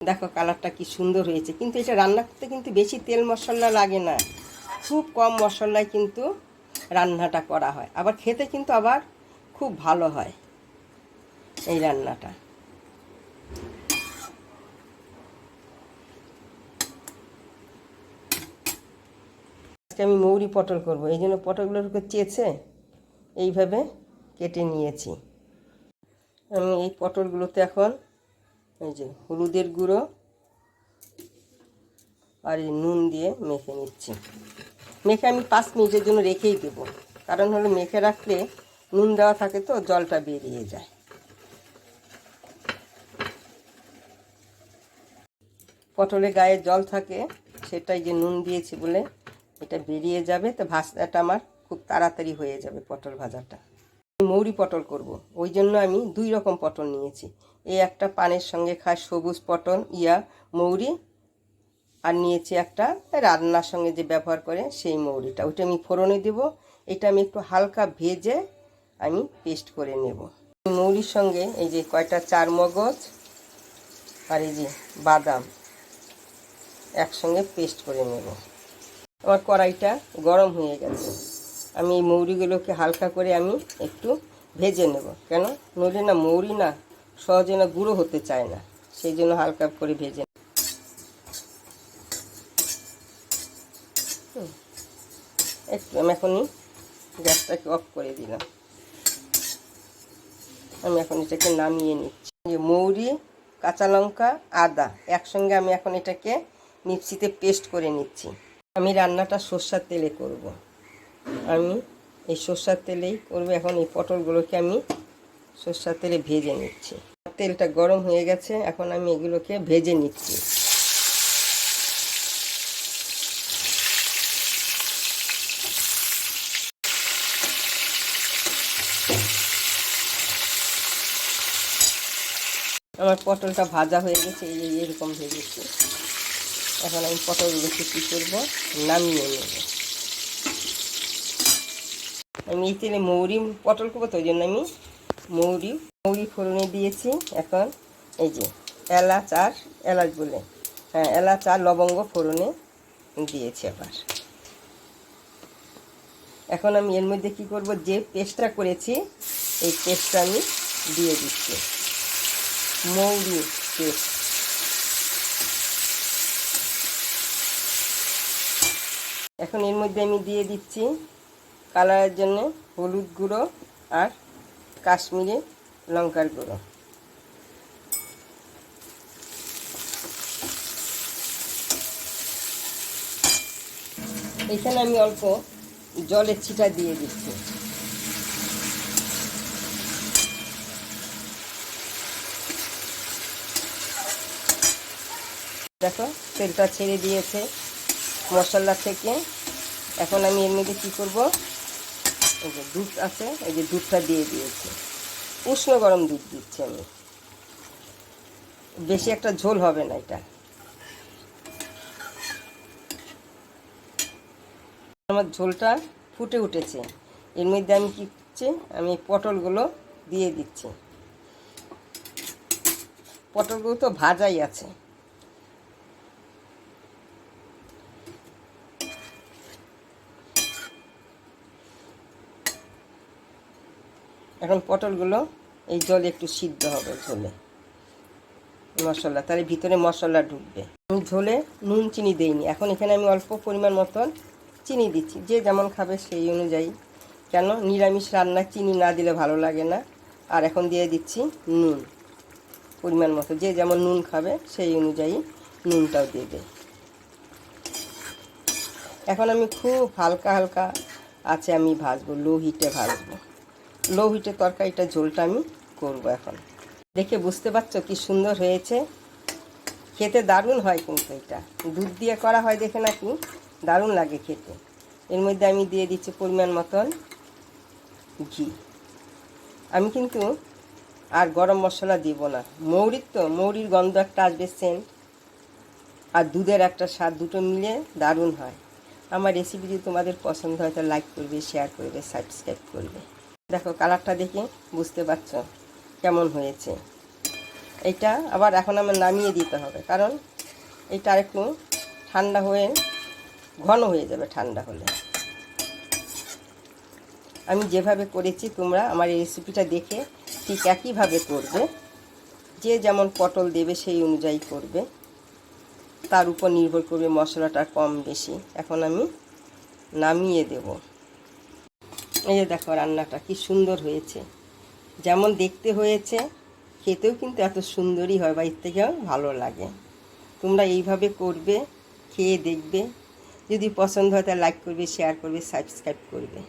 দেখো কালারটা কি সুন্দর হয়েছে। কিন্তু এটা রান্না করতে কিন্তু বেশি তেল মশলা লাগে না। খুব কম মশলায় কিন্তু রান্নাটা করা হয়। আবার খেতে কিন্তু আবার খুব ভালো হয় এই রান্নাটা। আজকে আমি মৌরি পটল করব। এই জন্য পটলগুলোকে চেয়েছে। এইভাবে কেটে নিয়েছি। আমি এই পটলগুলোতে এখন এই যে হলুদের গুঁড়ো আর এই নুন দিয়ে মেখে নিচ্ছি। মেখে আমি পাঁচ মিনিটের জন্য রেখেই দেবো। কারণ হলো মেখে রাখলে নুন দেওয়া থাকে তো, জলটা বেরিয়ে যায়। পটলে গায়ে জল থাকে, সেটাই যে নুন দিয়েছি বলে এটা বেরিয়ে যাবে। তো ভাজাটা আমার খুব তাড়াতাড়ি হয়ে যাবে পটল ভাজাটা। মৌরি পটল করব। ওই জন্য আমি দুই রকম পটল নিয়েছি। এই একটা পানের সঙ্গে খায় সবুজ পটল, ইয়া, মৌরি, আর নিয়েছি একটা রান্নার সঙ্গে যে ব্যবহার করে সেই মৌরিটা। ওইটা আমি ফোড়নে দেব। এটা আমি একটু হালকা ভেজে আমি পেস্ট করে নেব। মৌরির সঙ্গে এই যে কয়টা চার মগজ আর এই যে বাদাম একসঙ্গে পেস্ট করে নেব। আমার কড়াইটা গরম হয়ে গেছে। আমি এই মৌরিগুলোকে হালকা করে আমি একটু ভেজে নেব। কেন? নইলে না মৌরি না, সহজে না গুঁড়ো হতে চায় না। সেই জন্য হালকা করে ভেজে। একটু আমি এখনই গ্যাসটাকে অফ করে দিলাম। আমি এখন এটাকে নামিয়ে নিচ্ছি। যে মৌরি, কাঁচা লঙ্কা, আদা একসঙ্গে আমি এখন এটাকে মিক্সিতে পেস্ট করে নিচ্ছি। আমি রান্নাটা সর্ষার তেলে করব। আমি এই সর্ষার তেলেই করব। এখন এই পটলগুলোকে আমি সর্ষার তেলে ভেজে নিচ্ছি। তেলটা গরম হয়ে গেছে, এখন আমি এগুলোকে ভেজে নিচ্ছি। আমার পটলটা ভাজা হয়ে গেছে, এই এরকম ভেজেছি এখন আমি পটলগুলোকে কী করব? নামিয়ে নেব। আমি এই তেলে মৌরি, পটল করব তো ওই জন্য আমি মৌরি মৌরি ফোড়নে দিয়েছি এখন। এই যে এলাচ আর এলাচ বলে। হ্যাঁ এলাচ আর লবঙ্গ ফোড়নে দিয়েছি আবার। এখন আমি এর মধ্যে কী করব? যে পেস্টটা করেছি, এই পেস্টটা আমি দিয়ে দিচ্ছি। মৌরি পেস্ট। এখন এর মধ্যে আমি দিয়ে দিচ্ছি কালারের জন্য হলুদ গুঁড়ো আর কাশ্মীরি লঙ্কার গুঁড়ো। এখানে আমি অল্প জলের ছিটা দিয়ে দিচ্ছি। দেখো, তেলটা ছেড়ে দিয়েছে। মশলা থেকে এখন আমি এর মধ্যে কী করব? এই যে দুধ আছে, এই যে দুধটা দিয়ে দিয়েছি। উষ্ণ গরম দুধ দিচ্ছি আমি। বেশি একটা ঝোল হবে না এটা। আমার ঝোলটা ফুটে উঠেছে। এর মধ্যে আমি কী করছি আমি পটলগুলো দিয়ে দিচ্ছি। পটলগুলো তো ভাজাই আছে। এখন পটলগুলো এই জলে একটু সিদ্ধ হবে ঝোলে। মশলা, তাহলে ভিতরে মশলা ঢুকবে। আমি ঝোলে নুন, চিনি দেইনি। এখন এখানে আমি অল্প পরিমাণ মতন চিনি দিচ্ছি। যে যেমন খাবে সেই অনুযায়ী। কেন? নিরামিষ রান্না চিনি না দিলে ভালো লাগে না। আর এখন দিয়ে দিচ্ছি নুন। পরিমাণ মতো। যে যেমন নুন খাবে সেই অনুযায়ী নুনটাও দেবে এখন আমি খুব হালকা হালকা আছে আমি ভাজবো, লো হিটে ভাজবো। লো হিটে তরকারিটা ঝোলটা আমি করব এখন। দেখে বুঝতে পারছ কি সুন্দর হয়েছে? খেতে দারুণ হয় কিন্তু এটা। দুধ দিয়ে করা হয় দেখে নাকি দারুণ লাগে খেতে। এর মধ্যে আমি দিয়ে দিচ্ছি পরিমাণ মতন ঘি। আমি কিন্তু আর গরম মশলা দিব না। মৌরির তো, মৌরির গন্ধ একটা আসবে সেন্ট আর দুধের একটা স্বাদ দুটো মিলে দারুণ হয়। আমার রেসিপি যদি তোমাদের পছন্দ হয় তাহলে লাইক করবে শেয়ার করবে সাবস্ক্রাইব করবে। দেখো, কালারটা দেখে বুঝতে পারছ কেমন হয়েছে। এটা আবার এখন আমার নামিয়ে দিতে হবে, কারণ এটা আরেকটু ঠান্ডা হয়ে, ঘন হয়ে যাবে ঠান্ডা হলে। আমি যেভাবে করেছি, তোমরা আমার এই রেসিপিটা দেখে ঠিক একইভাবে করবে। যে যেমন পটল দেবে, সেই অনুযায়ী করবে। তার উপর নির্ভর করবে মশলাটা কম বেশি। এখন আমি নামিয়ে দেব। এই যে দেখো রান্নাটা, কি সুন্দর হয়েছে। যেমন দেখতে হয়েছে, খেতেও কিন্তু এত সুন্দরই হয় বা এর থেকেও ভালো লাগে। তোমরা এইভাবে করবে, খেয়ে দেখবে। যদি পছন্দ হয় তাহলে লাইক করবে শেয়ার করবে সাবস্ক্রাইব করবে।